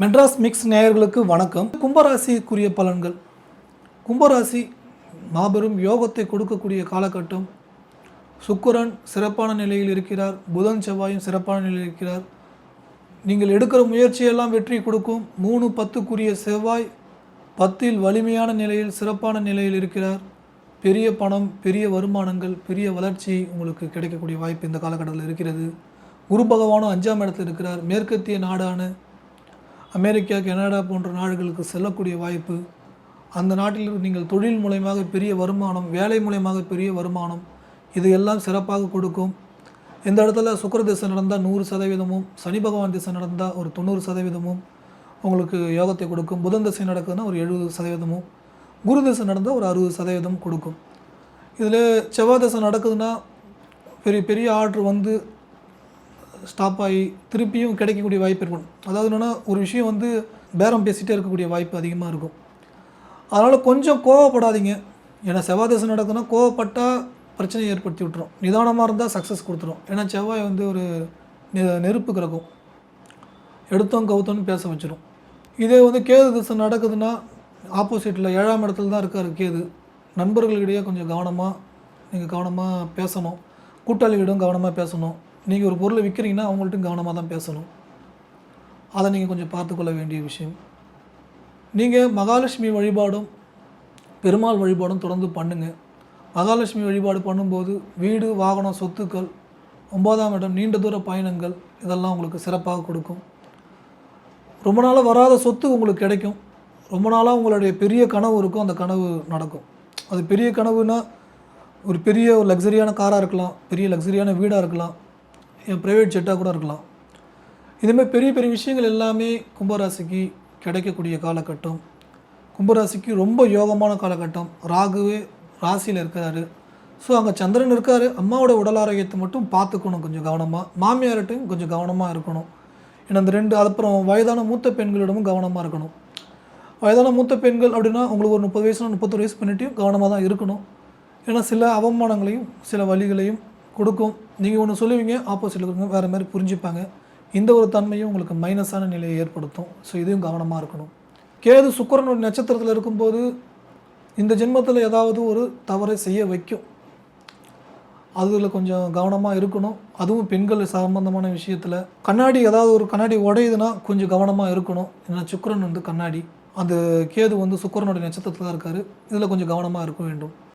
Madras mix நேயர்களுக்கு வணக்கம். கும்பராசிக்குரிய பலன்கள். கும்பராசி மாபெரும் யோகத்தை கொடுக்கக்கூடிய காலகட்டம். சுக்கரன் சிறப்பான நிலையில் இருக்கிறார். புதன் செவ்வாயும் சிறப்பான நிலையில் இருக்கிறார். நீங்கள் எடுக்கிற முயற்சியெல்லாம் வெற்றி கொடுக்கும். மூணு பத்துக்குரிய செவ்வாய் பத்தில் வலிமையான நிலையில் சிறப்பான நிலையில் இருக்கிறார். பெரிய பணம் பெரிய வருமானங்கள் பெரிய வளர்ச்சி உங்களுக்கு கிடைக்கக்கூடிய வாய்ப்பு இந்த காலகட்டத்தில் இருக்கிறது. குரு பகவானும் அஞ்சாம் இடத்தில் இருக்கிறார். மேற்கத்திய நாடான அமெரிக்கா கனடா போன்ற நாடுகளுக்கு செல்லக்கூடிய வாய்ப்பு அந்த நாட்டில் நீங்கள் தொழில் மூலயமாக பெரிய வருமானம் வேலை மூலயமாக பெரிய வருமானம் இது எல்லாம் சிறப்பாக கொடுக்கும். இந்த இடத்துல சுக்கர திசை நடந்தால் நூறு சதவீதமும் சனி பகவான் திசை நடந்தால் ஒரு தொண்ணூறு சதவீதமும் உங்களுக்கு யோகத்தை கொடுக்கும். புதன் திசை நடக்குதுன்னா ஒரு எழுபது சதவீதமும் குரு திசை நடந்தால் ஒரு அறுபது சதவீதம் கொடுக்கும். இதில் செவ்வாய் திசை நடக்குதுன்னா பெரிய பெரிய ஆர்டர் வந்து ஸ்டாப் ஆகி திருப்பியும் கிடைக்கக்கூடிய வாய்ப்பு இருக்கும் அதாவது என்னென்னா ஒரு விஷயம் வந்து பேரம் பேசிகிட்டே இருக்கக்கூடிய வாய்ப்பு அதிகமாக இருக்கும். அதனால் கொஞ்சம் கோவப்படாதீங்க. ஏன்னா செவ்வாய் தசை நடக்குதுன்னா கோவப்பட்டால் பிரச்சனை ஏற்படுத்தி விட்டுரும். நிதானமாக இருந்தால் சக்ஸஸ் கொடுத்துரும். ஏன்னா செவ்வாய் வந்து ஒரு நெ- நெருப்பு கிடக்கும் எடுத்தோம் கவுத்தோன்னு பேச வச்சிடும் இதே வந்து கேது திசை நடக்குதுன்னா ஆப்போசிட்டில் ஏழாம் இடத்துல தான் இருக்கார் கேது. நண்பர்களிடையே கொஞ்சம் கவனமாக நீங்கள் கவனமாக பேசணும். கூட்டாளிகளிடம் கவனமாக பேசணும். நீங்கள் ஒரு பொருளை விற்கிறீங்கன்னா அவங்கள்ட்ட கவனமாக தான் பேசணும். அதை நீங்கள் கொஞ்சம் பார்த்துக்கொள்ள வேண்டிய விஷயம். நீங்கள் மகாலட்சுமி வழிபாடும் பெருமாள் வழிபாடும் தொடர்ந்து பண்ணுங்கள் மகாலட்சுமி வழிபாடு பண்ணும்போது வீடு வாகனம் சொத்துக்கள் ஒன்பதாம் இடம் நீண்ட தூர பயணங்கள் இதெல்லாம் உங்களுக்கு சிறப்பாக கொடுக்கும். ரொம்ப நாளாக வராத சொத்து உங்களுக்கு கிடைக்கும். ரொம்ப நாளாக உங்களுடைய பெரிய கனவு இருக்கும் அந்த கனவு நடக்கும். அது பெரிய கனவுன்னா ஒரு பெரிய ஒரு லக்ஸரியான காராக இருக்கலாம் பெரிய லக்ஸரியான வீடாக இருக்கலாம். என் ப்ரைவேட் ஜெட்டாக கூட இருக்கலாம். இதுமாதிரி பெரிய பெரிய விஷயங்கள் எல்லாமே கும்பராசிக்கு கிடைக்கக்கூடிய காலகட்டம். கும்பராசிக்கு ரொம்ப யோகமான காலகட்டம். ராகுவே ராசியில் இருக்கிறாரு ஸோ அங்கே சந்திரன் இருக்கார். அம்மாவோட உடல் ஆரோக்கியத்தை மட்டும் பார்த்துக்கணும் கொஞ்சம் கவனமாக மாமியார்ட்டையும் கொஞ்சம் கவனமாக இருக்கணும். ஏன்னா அந்த ரெண்டு அப்புறம் வயதான மூத்த பெண்களிடமும் கவனமாக இருக்கணும். வயதான மூத்த பெண்கள் அப்படின்னா உங்களுக்கு ஒரு முப்பது வயசுனா முப்பத்தொரு வயசு பண்ணிட்டையும் கவனமாக தான் இருக்கணும். ஏன்னா சில அவமானங்களையும் சில வழிகளையும் கொடுக்கும். நீங்கள் ஒன்று சொல்லுவீங்க ஆப்போசிட்டில் கொடுங்க வேறு மாதிரி புரிஞ்சுப்பாங்க. இந்த ஒரு தன்மையும் உங்களுக்கு மைனஸான நிலையை ஏற்படுத்தும். ஸோ இதையும் கவனமாக இருக்கணும். கேது சுக்கிரன் நட்சத்திரத்தில் இருக்கும்போது இந்த ஜென்மத்தில் ஏதாவது ஒரு தவறை செய்ய வைக்கும். அதில் கொஞ்சம் கவனமாக இருக்கணும். அதுவும் பெண்கள் சம்பந்தமான விஷயத்தில். கண்ணாடி ஏதாவது ஒரு கண்ணாடி உடையுதுன்னா கொஞ்சம் கவனமாக இருக்கணும். ஏன்னா சுக்கரன் வந்து கண்ணாடி. அந்த கேது வந்து சுக்கரனுடைய நட்சத்திரத்தில் தான் இருக்கார். இதில் கொஞ்சம் கவனமாக இருக்க வேண்டும்.